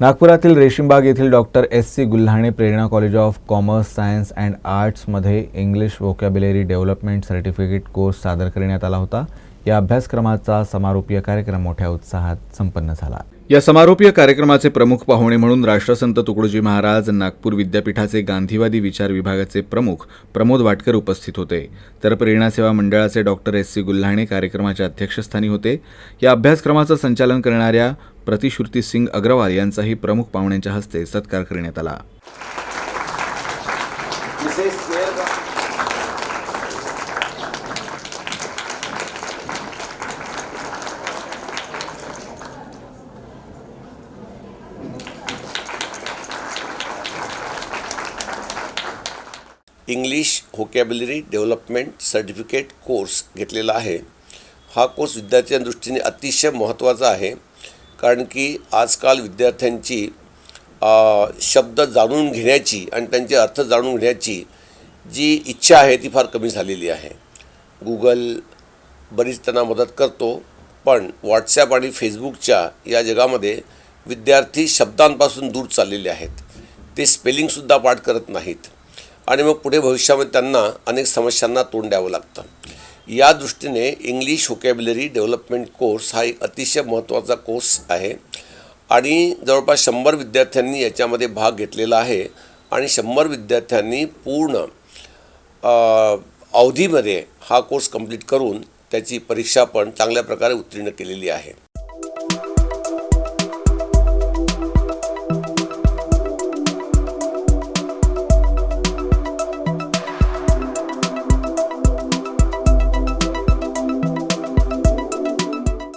नागपुरातील रेशीमबाग येथील doctor S C Gulhane Prerna college of commerce science and आर्ट्समध्ये English vocabulary development certificate course सादर करण्यात आला होता. या अभ्यासक्रमाचा समारोपीय कार्यक्रम मोठ्या उत्साहात संपन्न झाला. या समारोपीय कार्यक्रमाचे प्रमुख पाहुणे म्हणून राष्ट्रसंत तुकडोजी महाराज नागपूर विद्यापीठाचे गांधीवादी विचार विभागाचे प्रमुख प्रमोद वाटकर उपस्थित होते. तर प्रेरणा सेवा मंडळाचे डॉक्टर एस सी गुल्हाणे कार्यक्रमाच्या अध्यक्षस्थानी होते. या अभ्यासक्रमाचं संचालन करणाऱ्या प्रतिश्रुती सिंग अग्रवाल यांचाही प्रमुख पाहुण्यांच्या हस्ते सत्कार करण्यात आला. English vocabulary development certificate course घेतलेला आहे. हा कोर्स विद्यार्थ्यांच्या दृष्टीने अतिशय महत्त्वाचा आहे. कारण की आजकाल विद्यार्थ्यांची शब्द जाणून घेण्याची आणि त्यांचे अर्थ जाणून घेण्याची जी इच्छा आहे ती फार कमी झालेली आहे. गुगल बरीच त्यांना मदत करतो पण व्हॉट्सॲप आणि फेसबुकच्या या जगामध्ये विद्यार्थी शब्दांपासून दूर चाललेले आहेत. ते स्पेलिंगसुद्धा पाठ करत नाहीत. आणि मग पुढे भविष्यामध्ये त्यांना अनेक समस्यांना तोंड द्यावं लागतं. या दृष्टीने इंग्लिश व्होकॅब्युलरी डेव्हलपमेंट कोर्स हा एक अतिशय महत्त्वाचा कोर्स आहे. आणि जवळपास शंभर विद्यार्थ्यांनी याच्यामध्ये भाग घेतलेला आहे. आणि शंभर विद्यार्थ्यांनी पूर्ण अवधीमध्ये हा कोर्स कंप्लीट करून त्याची परीक्षा पण चांगल्या प्रकारे उत्तीर्ण केलेली आहे.